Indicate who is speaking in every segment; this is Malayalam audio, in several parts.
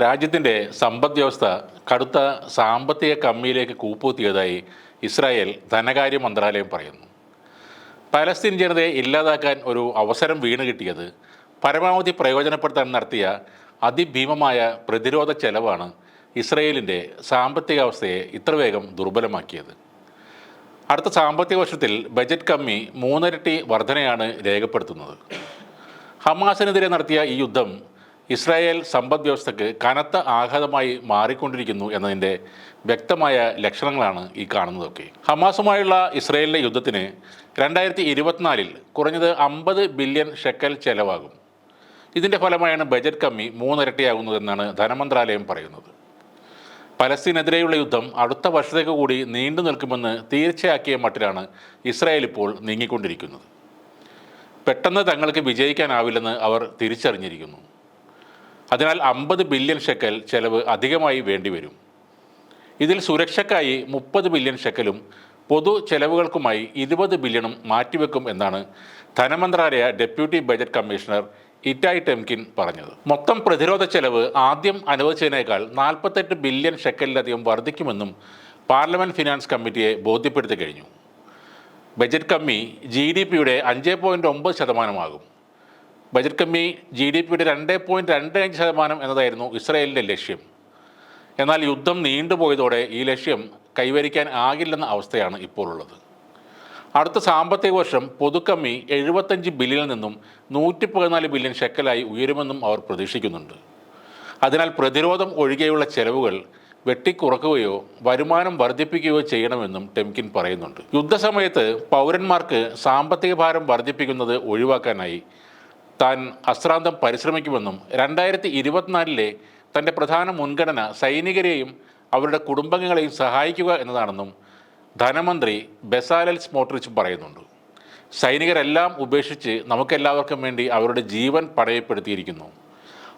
Speaker 1: രാജ്യത്തിന്റെ സമ്പദ് വ്യവസ്ഥ കടുത്ത സാമ്പത്തിക കമ്മിയിലേക്ക് കൂപ്പുകുത്തിയതായി ഇസ്രായേൽ ധനകാര്യ മന്ത്രാലയം പറയുന്നു. പലസ്തീൻ ജനതയെ ഇല്ലാതാക്കാൻ ഒരു അവസരം വീണ് കിട്ടിയത് പരമാവധി പ്രയോജനപ്പെടുത്താൻ നടത്തിയ അതിഭീമമായ പ്രതിരോധ ചെലവാണ് ഇസ്രയേലിന്റെ സാമ്പത്തിക അവസ്ഥയെ ഇത്ര വേഗം ദുർബലമാക്കിയത്. അടുത്ത സാമ്പത്തിക വർഷത്തിൽ ബജറ്റ് കമ്മി മൂന്നിരട്ടി വർധനയാണ് രേഖപ്പെടുത്തുന്നത്. ഹമാസിനെതിരെ നടത്തിയ ഈ യുദ്ധം ഇസ്രായേൽ സമ്പദ് വ്യവസ്ഥയ്ക്ക് കനത്ത ആഘാതമായി മാറിക്കൊണ്ടിരിക്കുന്നു എന്നതിന്റെ വ്യക്തമായ ലക്ഷണങ്ങളാണ് ഈ കാണുന്നതൊക്കെ. ഹമാസുമായുള്ള ഇസ്രായേലിന്റെ യുദ്ധത്തിന് രണ്ടായിരത്തി ഇരുപത്തിനാലിൽ കുറഞ്ഞത് അമ്പത് ബില്യൺ ഷെക്കൽ ചെലവാകും. ഇതിന്റെ ഫലമായാണ് ബജറ്റ് കമ്മി മൂന്നിരട്ടിയാകുന്നതെന്നാണ് ധനമന്ത്രാലയം പറയുന്നത്. പലസ്തീനെതിരെയുള്ള യുദ്ധം അടുത്ത വർഷത്തേക്ക് കൂടി നീണ്ടു നിൽക്കുമെന്ന് തീർച്ചയാക്കിയ മട്ടിലാണ് ഇസ്രായേൽ ഇപ്പോൾ നീങ്ങിക്കൊണ്ടിരിക്കുന്നത്. പെട്ടെന്ന് തങ്ങൾക്ക് വിജയിക്കാനാവില്ലെന്ന് അവർ തിരിച്ചറിഞ്ഞിരിക്കുന്നു. അതിനാൽ അമ്പത് ബില്യൺ ഷെക്കൽ ചെലവ് അധികമായി വേണ്ടിവരും. ഇതിൽ സുരക്ഷയ്ക്കായി മുപ്പത് ബില്യൺ ഷെക്കലും പൊതു ചെലവുകൾക്കുമായി ഇരുപത് ബില്യണും മാറ്റിവെക്കും എന്നാണ് ധനമന്ത്രാലയ deputy budget commissioner Itay Temkin പറഞ്ഞത്. മൊത്തം പ്രതിരോധ ചെലവ് ആദ്യം അനുവദിച്ചതിനേക്കാൾ നാൽപ്പത്തെട്ട് ബില്യൺ ഷെക്കലിലധികം വർദ്ധിക്കുമെന്നും പാർലമെന്റ് ഫിനാൻസ് കമ്മിറ്റിയെ ബോധ്യപ്പെടുത്തി കഴിഞ്ഞു. ബജറ്റ് കമ്മി ജി ഡി പിയുടെ അഞ്ച് പോയിന്റ് ഒമ്പത് ശതമാനമാകും. ബജറ്റ് കമ്മി ജി ഡി പിയുടെ രണ്ട് പോയിന്റ് രണ്ട് അഞ്ച് ശതമാനം എന്നതായിരുന്നു ഇസ്രായേലിന്റെ ലക്ഷ്യം. എന്നാൽ യുദ്ധം നീണ്ടുപോയതോടെ ഈ ലക്ഷ്യം കൈവരിക്കാൻ ആകില്ലെന്ന അവസ്ഥയാണ് ഇപ്പോൾ ഉള്ളത് അടുത്ത സാമ്പത്തിക വർഷം പൊതുക്കമ്മി എഴുപത്തഞ്ച് ബില്യണിൽ നിന്നും നൂറ്റി പതിനാല് ബില്യൺ ഷെക്കലായി ഉയരുമെന്നും അവർ പ്രതീക്ഷിക്കുന്നുണ്ട്. അതിനാൽ പ്രതിരോധം ഒഴികെയുള്ള ചെലവുകൾ വെട്ടിക്കുറക്കുകയോ വരുമാനം വർദ്ധിപ്പിക്കുകയോ ചെയ്യണമെന്നും ടെംകിൻ പറയുന്നുണ്ട്. യുദ്ധസമയത്ത് പൗരന്മാർക്ക് സാമ്പത്തിക ഭാരം വർദ്ധിപ്പിക്കുന്നത് ഒഴിവാക്കാനായി താൻ അശ്രാന്തം പരിശ്രമിക്കുമെന്നും രണ്ടായിരത്തി ഇരുപത്തിനാലിലെ തന്റെ പ്രധാന മുൻഗണന സൈനികരെയും അവരുടെ കുടുംബങ്ങളെയും സഹായിക്കുക എന്നതാണെന്നും ധനമന്ത്രി ബെസാലൽ സ്മോട്രിച്ച് പറയുന്നുണ്ട്. സൈനികരെല്ലാം ഉപേക്ഷിച്ച് നമുക്കെല്ലാവർക്കും വേണ്ടി അവരുടെ ജീവൻ പടയപ്പെടുത്തിയിരിക്കുന്നു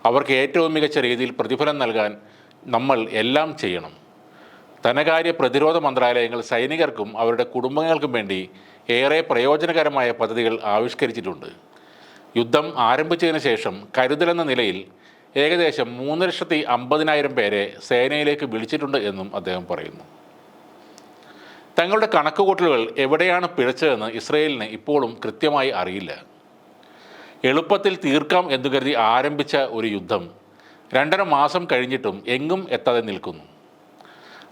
Speaker 1: അവർക്ക് ഏറ്റവും മികച്ച രീതിയിൽ പ്രതിഫലം നൽകാൻ നമ്മൾ എല്ലാം ചെയ്യണം. ധനകാര്യ പ്രതിരോധ മന്ത്രാലയങ്ങൾ സൈനികർക്കും അവരുടെ കുടുംബങ്ങൾക്കും വേണ്ടി ഏറെ പ്രയോജനകരമായ പദ്ധതികൾ ആവിഷ്കരിച്ചിട്ടുണ്ട്. യുദ്ധം ആരംഭിച്ചതിന് ശേഷം കരുതലെന്ന നിലയിൽ ഏകദേശം മൂന്ന് ലക്ഷത്തി അമ്പതിനായിരം പേരെ സേനയിലേക്ക് വിളിച്ചിട്ടുണ്ട് എന്നും അദ്ദേഹം പറയുന്നു. തങ്ങളുടെ കണക്കുകൂട്ടലുകൾ എവിടെയാണ് പിഴച്ചതെന്ന് ഇസ്രയേലിന് ഇപ്പോഴും കൃത്യമായി അറിയില്ല. എളുപ്പത്തിൽ തീർക്കാം എന്നു കരുതി ആരംഭിച്ച ഒരു യുദ്ധം രണ്ടര മാസം കഴിഞ്ഞിട്ടും എങ്ങും എത്താതെ നിൽക്കുന്നു.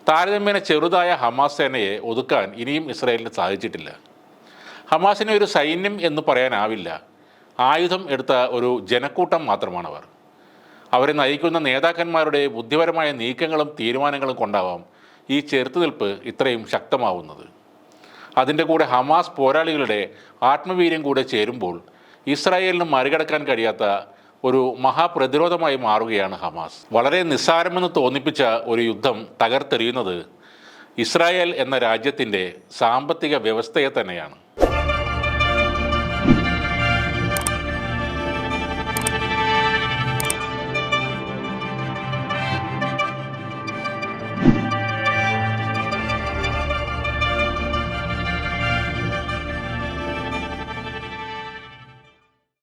Speaker 1: താരതമ്യേന ചെറുതായ ഹമാസ് സേനയെ ഒതുക്കാൻ ഇനിയും ഇസ്രയേലിന് സാധിച്ചിട്ടില്ല. ഹമാസിനെ ഒരു സൈന്യം എന്ന് പറയാനാവില്ല. ആയുധം എടുത്ത ഒരു ജനക്കൂട്ടം മാത്രമാണ് അവർ അവരെ നയിക്കുന്ന നേതാക്കന്മാരുടെ ബുദ്ധിപരമായ നീക്കങ്ങളും തീരുമാനങ്ങളും കൊണ്ടാവാം ഈ ചെറുത്തുനിൽപ്പ് ഇത്രയും ശക്തമാവുന്നത്. അതിന്റെ കൂടെ ഹമാസ് പോരാളികളുടെ ആത്മവീര്യം കൂടെ ചേരുമ്പോൾ ഇസ്രായേലിന് മറികടക്കാൻ കഴിയാത്ത ഒരു മഹാപ്രതിരോധമായി മാറുകയാണ് ഹമാസ്. വളരെ നിസ്സാരമെന്ന് തോന്നിപ്പിച്ച ഒരു യുദ്ധം തകർത്തെറിയുന്നത് ഇസ്രായേൽ എന്ന രാജ്യത്തിന്റെ സാമ്പത്തിക വ്യവസ്ഥയെ തന്നെയാണ്.